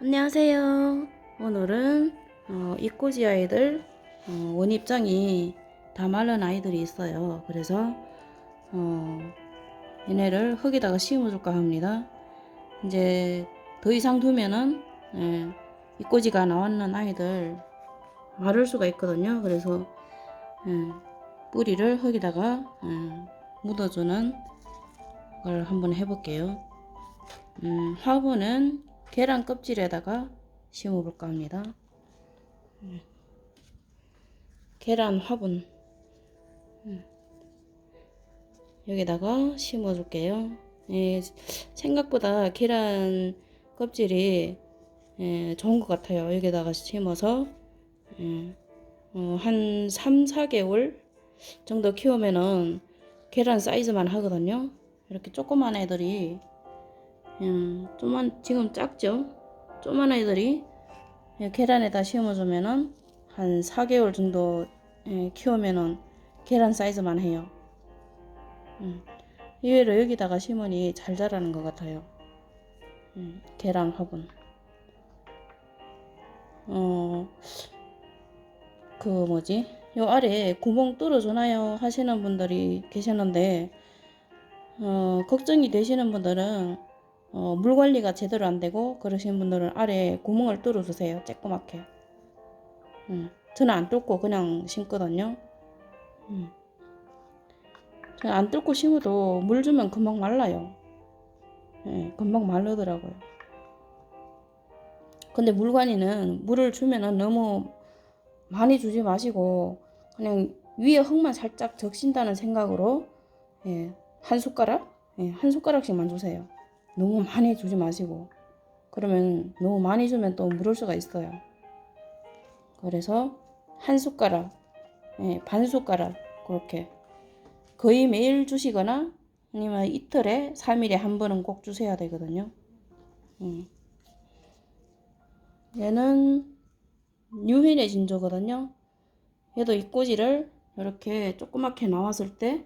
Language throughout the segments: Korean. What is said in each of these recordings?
안녕하세요. 오늘은 어, 이꼬지 아이들 어, 원입장이 다 마른 아이들이 있어요. 그래서 어, 얘네를 흙에다가 심어줄까 합니다. 이제 더 이상 두면은 예, 이꼬지가 나왔는 아이들 마를 수가 있거든요. 그래서 예, 뿌리를 흙에다가 예, 묻어주는 걸 한번 해볼게요. 음, 화분은 계란 껍질에다가 심어볼까 합니다. 음. 계란 화분 음. 여기다가 심어줄게요. 예, 생각보다 계란 껍질이 예, 좋은 것 같아요. 여기다가 심어서 예, 어, 한 3, 4개월 정도 키우면은 계란 사이즈만 하거든요. 이렇게 조그만 애들이 음, 좀만 지금 작죠? 조그만 애들이 예, 계란에다 심어주면은 한 4개월 정도 예, 키우면은 계란 사이즈만 해요. 음, 이외로 여기다가 심으니 잘 자라는 것 같아요. 음, 계란 화분. 어, 그 뭐지? 요 아래 구멍 뚫어주나요? 하시는 분들이 계시는데, 어, 걱정이 되시는 분들은 어, 물 관리가 제대로 안 되고 그러신 분들은 아래 구멍을 뚫어 주세요. 쬐끄맣게. 음, 저는 안 뚫고 그냥 심거든요. 음. 저는 안 뚫고 심어도 물 주면 금방 말라요. 예, 금방 마르더라고요. 근데 물 관리는 물을 주면은 너무 많이 주지 마시고 그냥 위에 흙만 살짝 적신다는 생각으로 예, 한 숟가락? 예, 한 숟가락씩만 주세요. 너무 많이 주지 마시고 그러면 너무 많이 주면 또 물을 수가 있어요. 그래서 한 숟가락, 예, 반 숟가락 그렇게 거의 매일 주시거나 아니면 이틀에 3일에 한 번은 꼭 주셔야 되거든요. 음. 얘는 뉴헨의 진조거든요. 얘도 이 꼬지를 이렇게 조그맣게 나왔을 때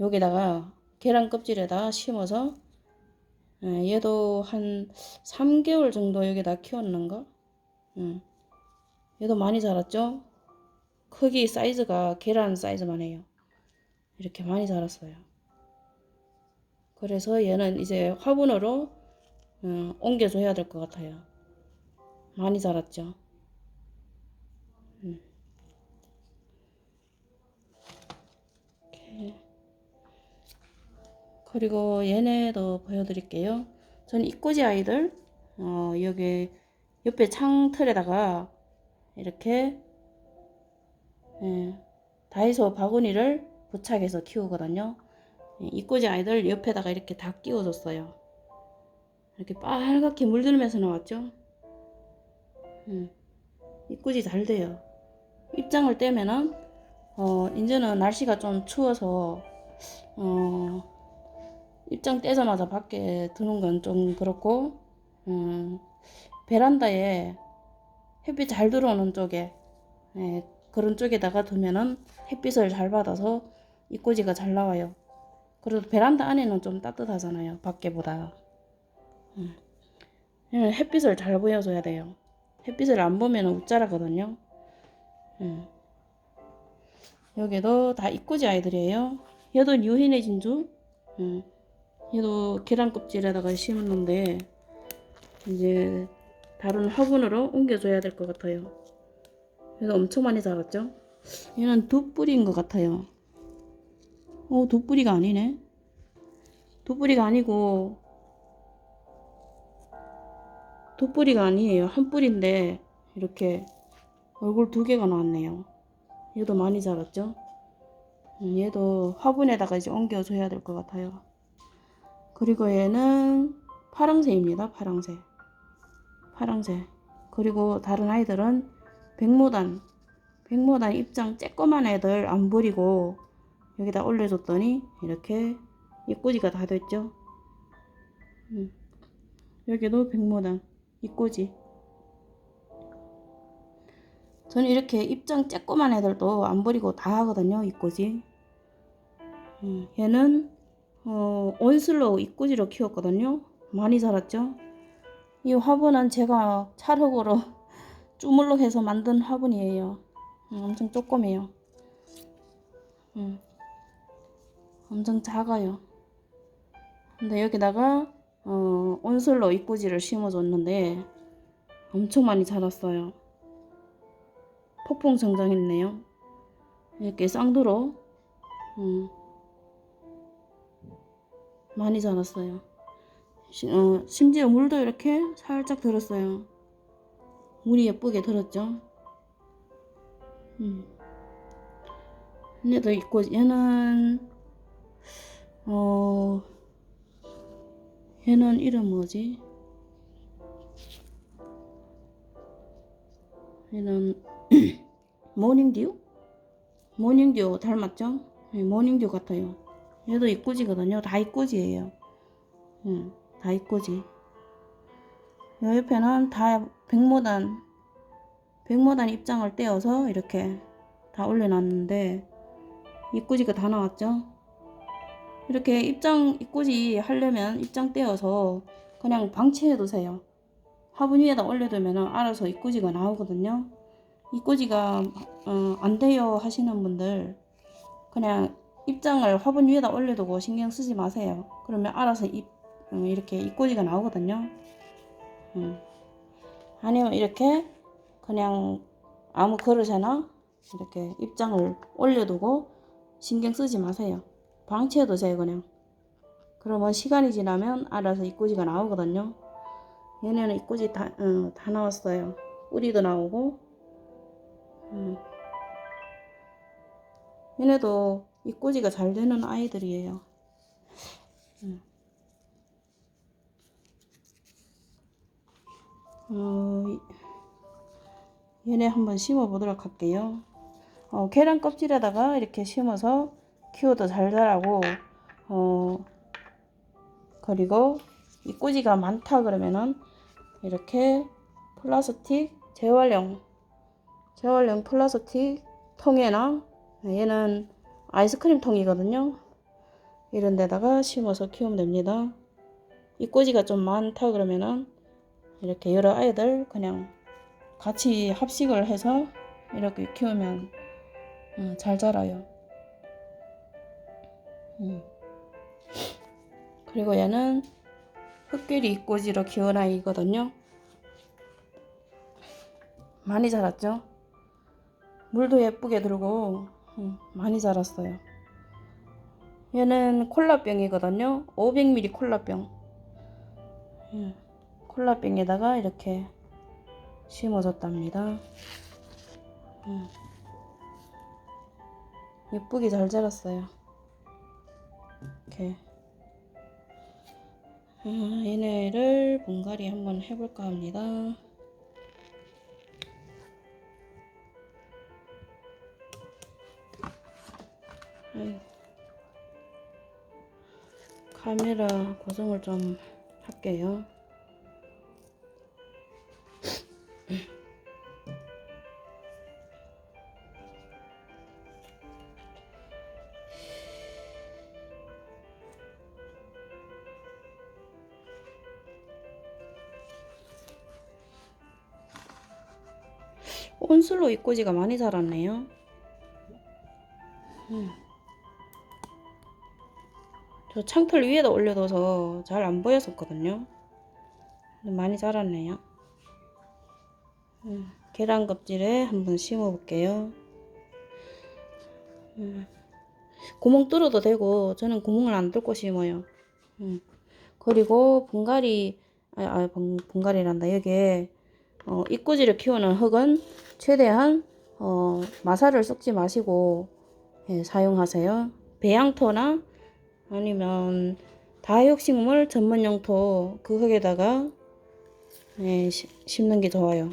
여기다가 계란 껍질에다 심어서 예, 얘도 한 3개월 정도 여기다 키웠는가? 음. 얘도 많이 자랐죠? 크기 사이즈가 계란 사이즈만 해요. 이렇게 많이 자랐어요. 그래서 얘는 이제 화분으로 음, 옮겨줘야 될 것 같아요. 많이 자랐죠? 음. 이렇게. 그리고 얘네도 보여드릴게요. 전 이꼬지 아이들 어, 여기 옆에 창틀에다가 이렇게 예, 다이소 바구니를 부착해서 키우거든요. 예, 이꼬지 아이들 옆에다가 이렇게 다 끼워줬어요. 이렇게 빨갛게 물들면서 나왔죠. 음, 이꼬지 잘 돼요. 입장을 떼면은 어, 이제는 날씨가 좀 추워서 어, 입장 떼자마자 밖에 두는 건 좀 그렇고, 음, 베란다에 햇빛 잘 들어오는 쪽에, 예, 그런 쪽에다가 두면은 햇빛을 잘 받아서 이꼬지가 잘 나와요. 그래도 베란다 안에는 좀 따뜻하잖아요. 밖에보다. 음. 햇빛을 잘 보여줘야 돼요. 햇빛을 안 보면 웃자라거든요. 음. 여기도 다 이꼬지 아이들이에요. 얘도 뉴히네 진주. 음. 얘도 계란 껍질에다가 심었는데 이제 다른 화분으로 옮겨줘야 될 것 같아요. 얘도 엄청 많이 자랐죠? 얘는 두 뿌리인 것 같아요. 어, 두 뿌리가 아니네. 두 뿌리가 아니고 두 뿌리가 아니에요. 한 뿌리인데 이렇게 얼굴 두 개가 나왔네요. 얘도 많이 자랐죠? 음, 얘도 화분에다가 이제 옮겨줘야 될 것 같아요. 그리고 얘는 파랑새입니다. 파랑새. 파랑새. 그리고 다른 아이들은 백모단. 백모단 입장 쬐꼬만 애들 안 버리고 여기다 올려줬더니 이렇게 입꼬지가 다 됐죠. 음. 여기도 백모단. 입꼬지. 저는 이렇게 입장 쬐꼬만 애들도 안 버리고 다 하거든요. 입꼬지. 음. 얘는 어, 온슬로우 입꼬지로 키웠거든요. 많이 자랐죠? 이 화분은 제가 찰흙으로 주물럭해서 만든 화분이에요. 음, 엄청 조그매요. 음, 엄청 작아요. 근데 여기다가 어, 온슬로 입구지를 심어줬는데 엄청 많이 자랐어요. 폭풍 성장했네요. 이렇게 쌍두로 음, 많이 자랐어요. 시- 어, 심지어 물도 이렇게 살짝 들었어요. 물이 예쁘게 들었죠. 음. 얘도 있고 얘는 어 얘는 이름 뭐지? 얘는 모닝듀? 모닝듀 닮았죠? 네, 모닝듀 같아요. 얘도 입구지거든요. 다 입구지예요. 응, 다 입구지. 요 옆에는 다 백모단, 백모단 입장을 떼어서 이렇게 다 올려놨는데 입구지가 다 나왔죠? 이렇게 입장 입구지 하려면 입장 떼어서 그냥 방치해 두세요. 화분 위에다 올려두면 알아서 입구지가 나오거든요. 입구지가 어, 안 돼요 하시는 분들 그냥 입장을 화분 위에다 올려두고 신경 쓰지 마세요. 그러면 알아서 입 음, 이렇게 입꼬지가 나오거든요. 음. 아니면 이렇게 그냥 아무 그릇에나 이렇게 입장을 올려두고 신경 쓰지 마세요. 방치해 두세요 그냥. 그러면 시간이 지나면 알아서 입꼬지가 나오거든요. 얘네는 입꼬지 다, 어, 다 나왔어요. 뿌리도 나오고. 음. 얘네도 입꼬지가 잘 되는 아이들이에요. 음. 어, 이- 얘네 한번 심어 보도록 할게요. 어, 계란 껍질에다가 이렇게 심어서 키워도 잘 자라고, 어, 그리고 이 꼬지가 많다 그러면은 이렇게 플라스틱 재활용, 재활용 플라스틱 통에나 얘는 아이스크림 통이거든요. 이런 데다가 심어서 키우면 됩니다. 이 꼬지가 좀 많다 그러면은 이렇게 여러 아이들 그냥 같이 합식을 해서 이렇게 키우면 음, 잘 자라요. 음. 그리고 얘는 흙끼리 입꼬지로 키운 아이거든요. 많이 자랐죠? 물도 예쁘게 들고 음, 많이 자랐어요. 얘는 콜라병이거든요. 500ml 콜라병. 음. 콜라병에다가 이렇게 심어줬답니다. 음. 예쁘게 잘 자랐어요. 이렇게. 아, 얘네를 분갈이 한번 해볼까 합니다. 카메라 고정을 좀 할게요. 온슬로 입꼬지가 많이 자랐네요. 음. 저 창틀 위에다 올려둬서 잘 안 보였었거든요. 많이 자랐네요. 음, 계란 껍질에 한번 심어 볼게요. 음, 구멍 뚫어도 되고 저는 구멍을 안 뚫고 심어요. 음, 그리고 분갈이 아, 아 분, 분갈이란다. 여기에 어, 입구지를 키우는 흙은 최대한 어, 마사를 섞지 마시고 예, 사용하세요. 배양토나 아니면 다육식물 전문 용토 그 흙에다가 예, 시- 심는 게 좋아요.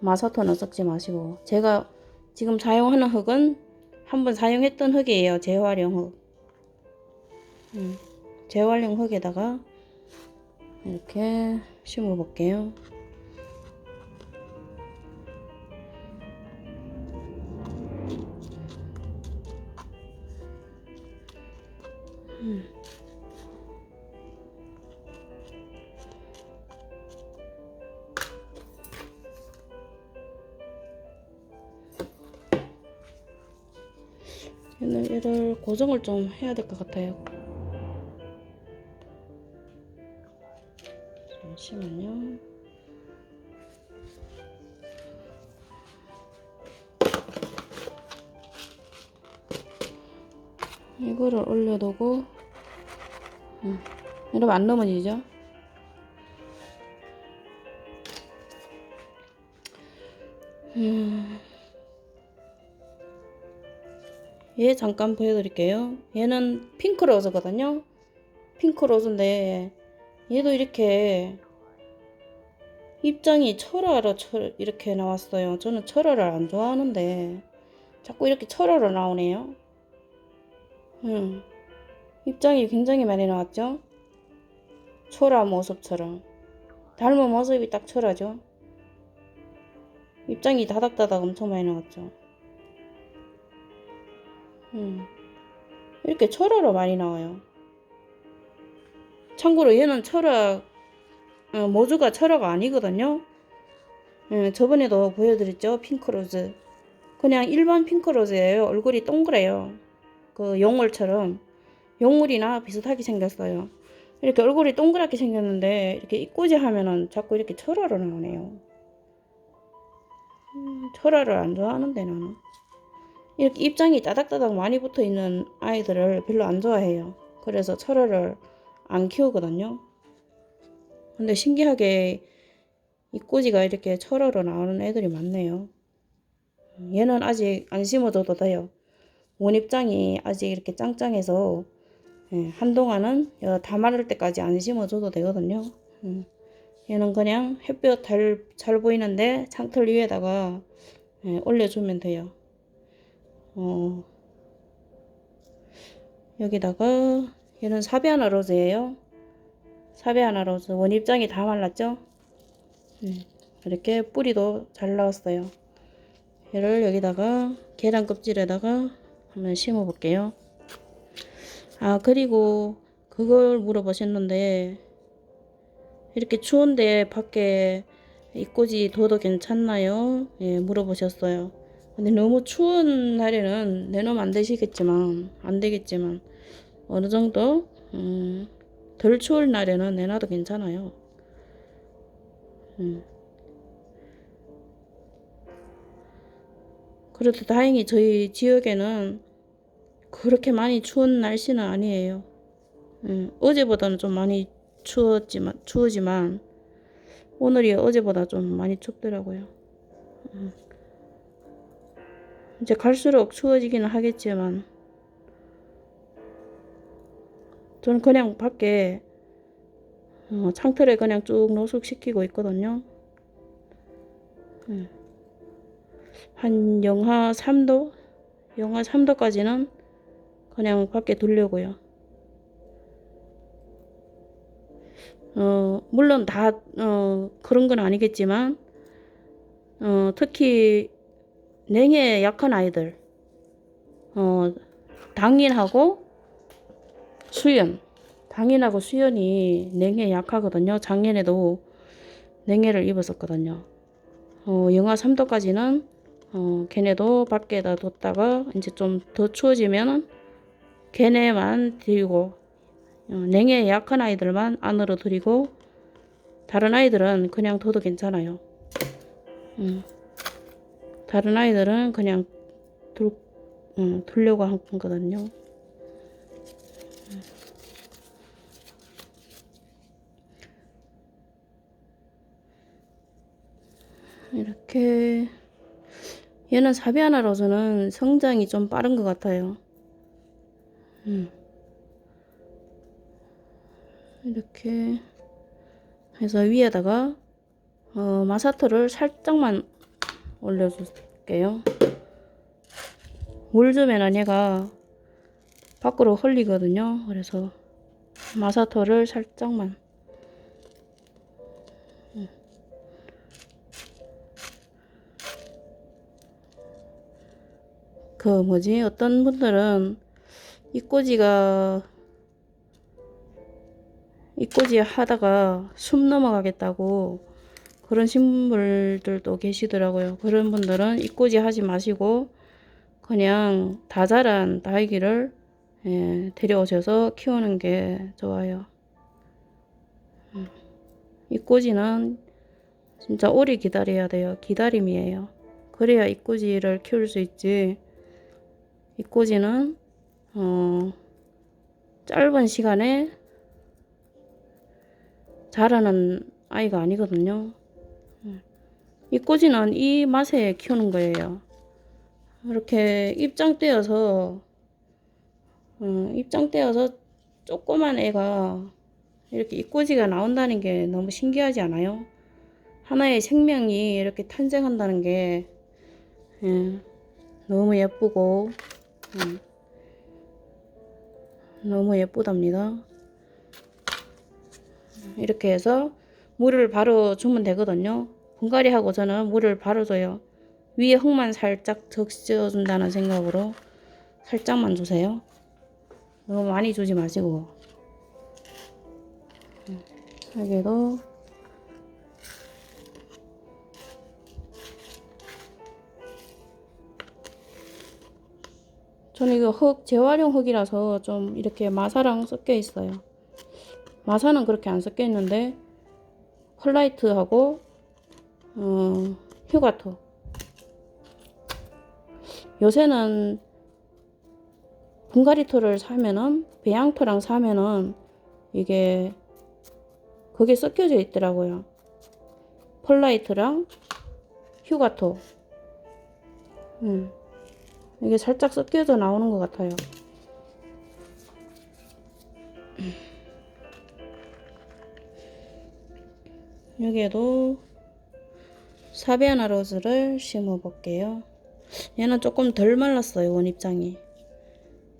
마사토는 섞지 마시고 제가 지금 사용하는 흙은 한번 사용했던 흙이에요. 재활용 흙. 음, 재활용 흙에다가 이렇게 심어 볼게요. 얘를, 얘를 고정을 좀 해야 될 것 같아요. 잠시만요. 이거를 올려두고 음, 이러면 안 넘어지죠? 얘 잠깐 보여드릴게요. 얘는 핑크 로즈거든요. 핑크 로즈인데 얘도 이렇게 입장이 철화로 철 이렇게 나왔어요. 저는 철화를 안 좋아하는데 자꾸 이렇게 철화로 나오네요. 음, 입장이 굉장히 많이 나왔죠? 철화 모습처럼 닮은 모습이 딱 철화죠. 입장이 다닥다닥 엄청 많이 나왔죠. 음, 이렇게 철화로 많이 나와요. 참고로 얘는 철화 어, 모주가 철화가 아니거든요. 예, 저번에도 보여드렸죠. 핑크로즈. 그냥 일반 핑크로즈예요. 얼굴이 동그래요. 그 용물처럼. 용물이나 비슷하게 생겼어요. 이렇게 얼굴이 동그랗게 생겼는데 이렇게 입꼬지 하면은 자꾸 이렇게 철화로 나오네요. 음, 철화를 안 좋아하는데 나는. 이렇게 입장이 따닥따닥 많이 붙어 있는 아이들을 별로 안 좋아해요. 그래서 철화를 안 키우거든요. 근데 신기하게 이 꼬지가 이렇게 철화로 나오는 애들이 많네요. 얘는 아직 안 심어줘도 돼요. 원입장이 아직 이렇게 짱짱해서 예, 한동안은 여- 다 마를 때까지 안 심어줘도 되거든요. 음, 얘는 그냥 햇볕 잘, 잘 보이는데 창틀 위에다가 예, 올려주면 돼요. 어, 여기다가 얘는 사비아나 로즈예요. 사비아나 로즈 원입장이 다 말랐죠? 음, 이렇게 뿌리도 잘 나왔어요. 얘를 여기다가 계란 껍질에다가 한번 심어 볼게요. 아 그리고 그걸 물어보셨는데 이렇게 추운데 밖에 입꼬지 둬도 괜찮나요? 예, 물어보셨어요. 근데 너무 추운 날에는 내놓으면 안 되시겠지만 안 되겠지만 어느 정도 음, 덜 추울 날에는 내놔도 괜찮아요. 음. 그래도 다행히 저희 지역에는 그렇게 많이 추운 날씨는 아니에요. 음, 어제보다는 좀 많이 추웠지만 추우지만 오늘이 어제보다 좀 많이 춥더라고요. 음. 이제 갈수록 추워지기는 하겠지만 저는 그냥 밖에 어, 창틀에 그냥 쭉 노숙시키고 있거든요. 음. 한 영하 3도? 영하 3도까지는 그냥 밖에 두려고요. 어, 물론 다, 어, 그런 건 아니겠지만, 어, 특히 냉해 약한 아이들, 어, 당인하고 수연, 당인하고 수연이 냉해 약하거든요. 작년에도 냉해를 입었었거든요. 어, 영하 3도까지는 어, 걔네도 밖에다 뒀다가 이제 좀 더 추워지면 걔네만 들이고 어, 냉해 약한 아이들만 안으로 들이고 다른 아이들은 그냥 둬도 괜찮아요. 음. 다른 아이들은 그냥 둘, 음, 두려고 한 거거든요. 이렇게 얘는 사비아나 로즈는 성장이 좀 빠른 것 같아요. 음. 이렇게 해서 위에다가 어, 마사토를 살짝만 올려줄게요. 물 주면은 얘가 밖으로 흘리거든요. 그래서 마사토를 살짝만 그 뭐지 어떤 분들은 입꼬지가 입꼬지 하다가 숨 넘어가겠다고 그런 식물들도 계시더라고요. 그런 분들은 입꼬지 하지 마시고 그냥 다 자란 다이기를 예, 데려오셔서 키우는 게 좋아요. 음. 이 꼬지는 진짜 오래 기다려야 돼요. 기다림이에요. 그래야 이 꼬지를 키울 수 있지. 이 꼬지는 어, 짧은 시간에 자라는 아이가 아니거든요. 음. 이 꼬지는 이 맛에 키우는 거예요. 이렇게 입장 떼어서 어, 입장 떼어서 조그만 애가 이렇게 입꼬지가 나온다는 게 너무 신기하지 않아요? 하나의 생명이 이렇게 탄생한다는 게 예, 너무 예쁘고 음, 너무 예쁘답니다. 이렇게 해서 물을 바로 주면 되거든요. 분갈이 하고 저는 물을 바로 줘요. 위에 흙만 살짝 적셔준다는 생각으로 살짝만 주세요. 너무 많이 주지 마시고 음, 여기도 저는 이거 흙 재활용 흙이라서 좀 이렇게 마사랑 섞여 있어요. 마사는 그렇게 안 섞여 있는데 펄라이트하고 어, 휴가토 요새는 분갈이토를 사면은 배양토랑 사면은 이게 그게 섞여져 있더라고요. 펄라이트랑 휴가토. 음. 이게 살짝 섞여져 나오는 것 같아요. 여기에도 사비아나 로즈를 심어 볼게요. 얘는 조금 덜 말랐어요, 원입장이.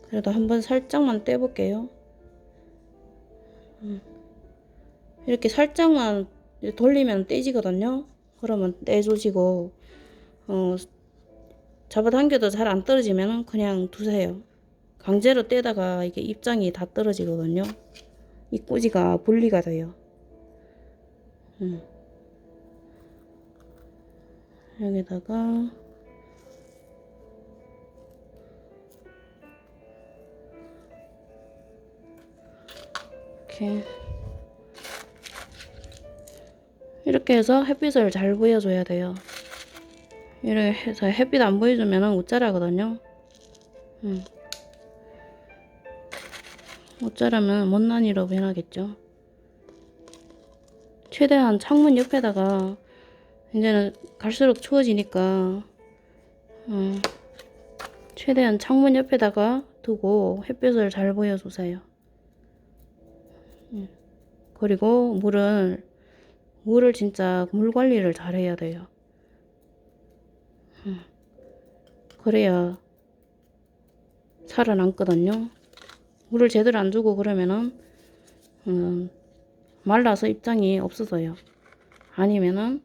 그래도 한번 살짝만 떼볼게요. 음. 이렇게 살짝만 돌리면 떼지거든요. 그러면 떼주시고, 어, 잡아당겨도 잘 안 떨어지면 그냥 두세요. 강제로 떼다가 이게 입장이 다 떨어지거든요. 이 꼬지가 분리가 돼요. 음. 여기다가 이렇게 이렇게 해서 햇빛을 잘 보여줘야 돼요. 이렇게 해서 햇빛 안 보여주면 옷자라거든요. 음. 옷자라면 못난이로 변하겠죠. 최대한 창문 옆에다가 이제는 갈수록 추워지니까 음, 최대한 창문 옆에다가 두고 햇빛을 잘 보여주세요. 음, 그리고 물을 물을 진짜 물 관리를 잘 해야 돼요. 음, 그래야 살아남거든요. 물을 제대로 안 주고 그러면은 음, 말라서 입장이 없어져요. 아니면은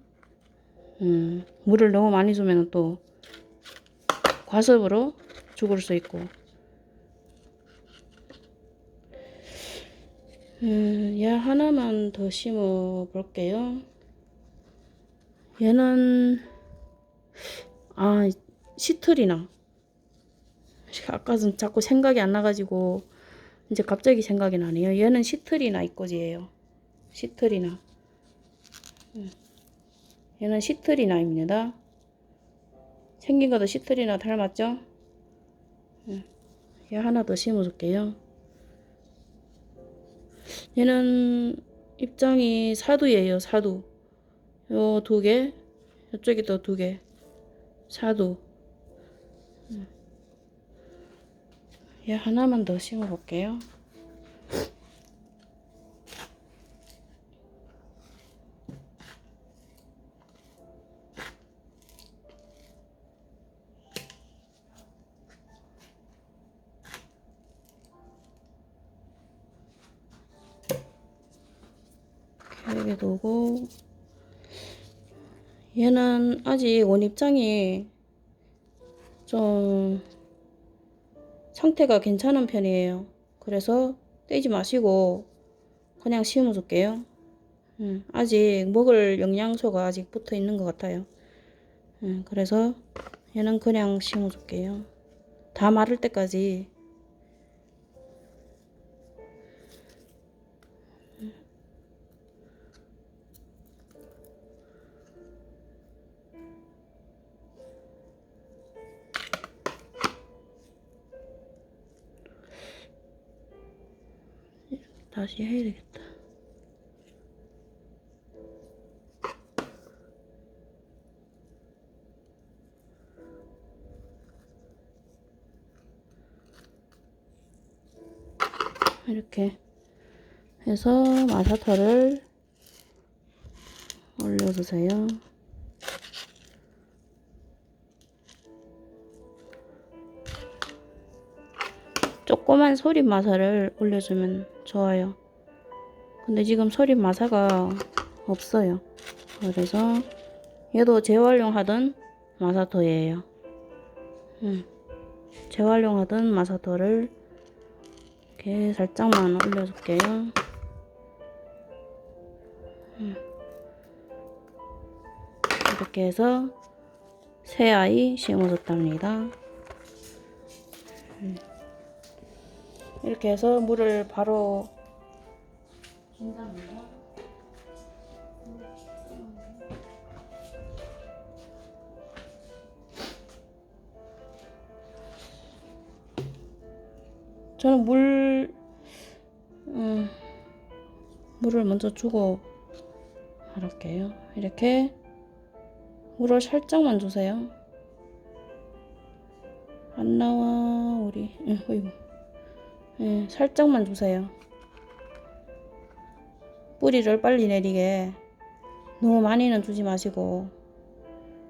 음, 물을 너무 많이 주면 또 과습으로 죽을 수 있고 음, 얘 하나만 더 심어 볼게요. 얘는 아 시틀이나 아까 전 자꾸 생각이 안 나가지고 이제 갑자기 생각이 나네요. 얘는 시틀이나 이꼬지예요. 시틀이나. 음. 얘는 시트리나입니다. 생긴 것도 시트리나 닮았죠? 음. 얘 하나 더 심어줄게요. 얘는 입장이 사두예요, 사두. 요 두 개, 이쪽에 또두 개. 사두. 음. 얘 하나만 더 심어볼게요. 두고 얘는 아직 원입장이 좀 상태가 괜찮은 편이에요. 그래서 떼지 마시고 그냥 심어 줄게요. 음, 아직 먹을 영양소가 아직 붙어 있는 것 같아요. 음, 그래서 얘는 그냥 심어 줄게요. 다 마를 때까지 다시 해야 되겠다. 이렇게 해서 마사터를 올려주세요. 조그만 소립 마사를 올려주면 좋아요. 근데 지금 소립 마사가 없어요. 그래서 얘도 재활용하던 마사토예요. 음, 재활용하던 마사토를 이렇게 살짝만 올려줄게요. 음. 이렇게 해서 새 아이 심어줬답니다. 음. 이렇게 해서 물을 바로. 저는 물, 음, 물을 먼저 주고 할게요. 이렇게 물을 살짝만 주세요. 안 나와 우리. 응, 어이구. 예, 살짝만 주세요. 뿌리를 빨리 내리게 너무 많이는 주지 마시고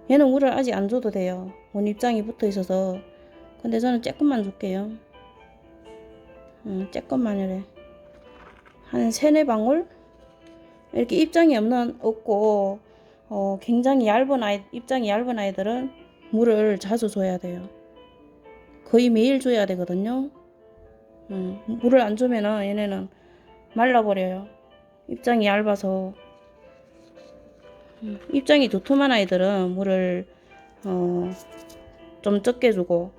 얘는 물을 아직 안 줘도 돼요. 원입장이 붙어 있어서 근데 저는 조금만 줄게요. 음, 조금만 이래 한 세네 방울 이렇게 입장이 없는 없고 어, 굉장히 얇은 아이 입장이 얇은 아이들은 물을 자주 줘야 돼요. 거의 매일 줘야 되거든요. 음, 물을 안 주면은 얘네는 말라버려요. 입장이 얇아서. 음, 입장이 두툼한 아이들은 물을 어, 좀 적게 주고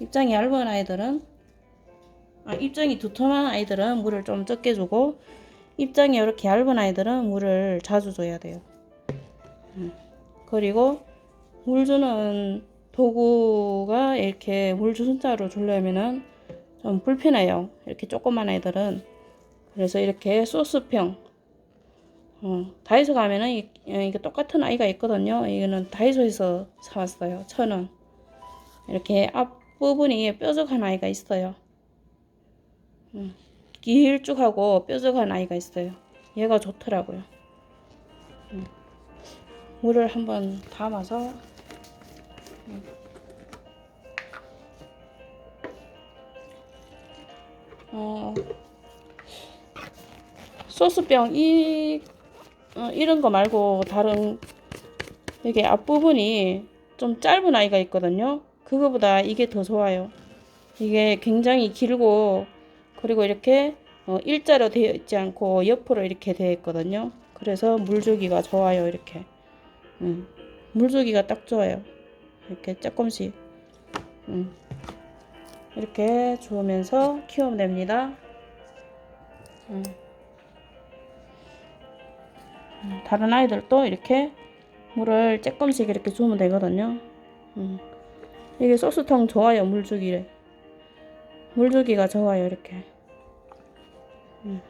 입장이 얇은 아이들은 아, 입장이 두툼한 아이들은 물을 좀 적게 주고 입장이 이렇게 얇은 아이들은 물을 자주 줘야 돼요. 음, 그리고 물 주는 도구가 이렇게 물 주순자로 주려면은 좀 불편해요. 이렇게 조그만 애들은. 그래서 이렇게 소스병. 어, 다이소 가면은 이, 게 똑같은 아이가 있거든요. 이거는 다이소에서 사왔어요. 천 원. 이렇게 앞부분이 뾰족한 아이가 있어요. 음, 길쭉하고 뾰족한 아이가 있어요. 얘가 좋더라고요. 음, 물을 한번 담아서 어, 소스병 이 어, 이런 거 말고 다른 이게 앞부분이 좀 짧은 아이가 있거든요. 그거보다 이게 더 좋아요. 이게 굉장히 길고 그리고 이렇게 어, 일자로 되어 있지 않고 옆으로 이렇게 되어 있거든요. 그래서 물주기가 좋아요. 이렇게 음, 물주기가 딱 좋아요. 이렇게 조금씩 음. 이렇게 주우면서 키우면 됩니다. 음. 음, 다른 아이들도 이렇게 물을 조금씩 이렇게 주면 되거든요. 음. 이게 소스통 좋아요, 물주기를. 물주기가 좋아요, 이렇게. 음.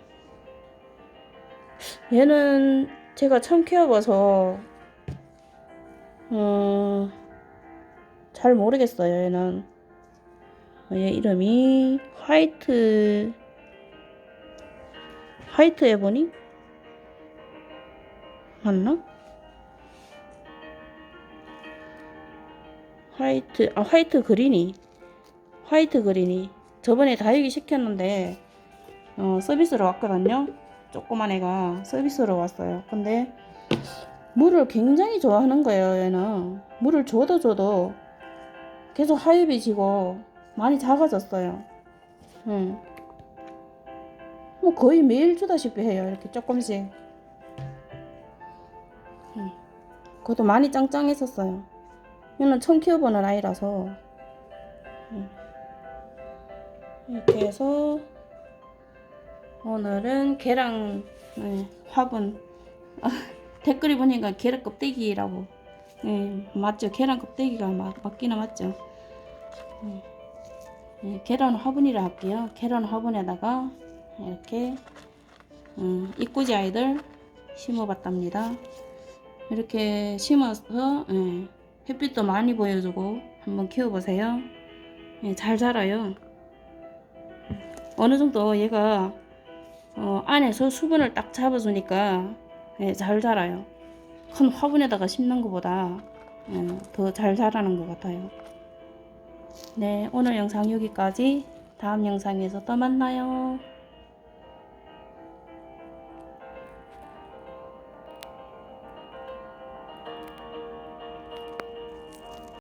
얘는 제가 처음 키워봐서, 어, 잘 모르겠어요, 얘는. 얘 이름이 화이트 화이트 에보니 맞나? 화이트 아 화이트 그린이. 화이트 그린이. 저번에 다육이 시켰는데 어, 서비스로 왔거든요. 조그만 애가 서비스로 왔어요. 근데 물을 굉장히 좋아하는 거예요 얘는. 물을 줘도 줘도 계속 하엽이 지고 많이 작아졌어요. 응. 뭐 거의 매일 주다시피 해요. 이렇게 조금씩. 응. 그것도 많이 짱짱했었어요. 얘는 처음 키워보는 아이라서 음. 이렇게 해서 오늘은 계란 네, 화분 아, 댓글이 보니까 계란 껍데기라고 네, 맞죠 계란 껍데기가 맞, 맞기는 맞죠 네. 네, 계란 화분이라 할게요 계란 화분에다가 이렇게 음, 이꾸지 아이들 심어봤답니다 이렇게 심어서 예, 햇빛도 많이 보여주고 한번 키워보세요 예, 잘 자라요 어느 정도 얘가 어, 안에서 수분을 딱 잡아주니까 예, 잘 자라요. 큰 화분에다가 심는 것보다 더잘 자라는 것 같아요. 네, 오늘 영상 여기까지. 다음 영상에서 또 만나요.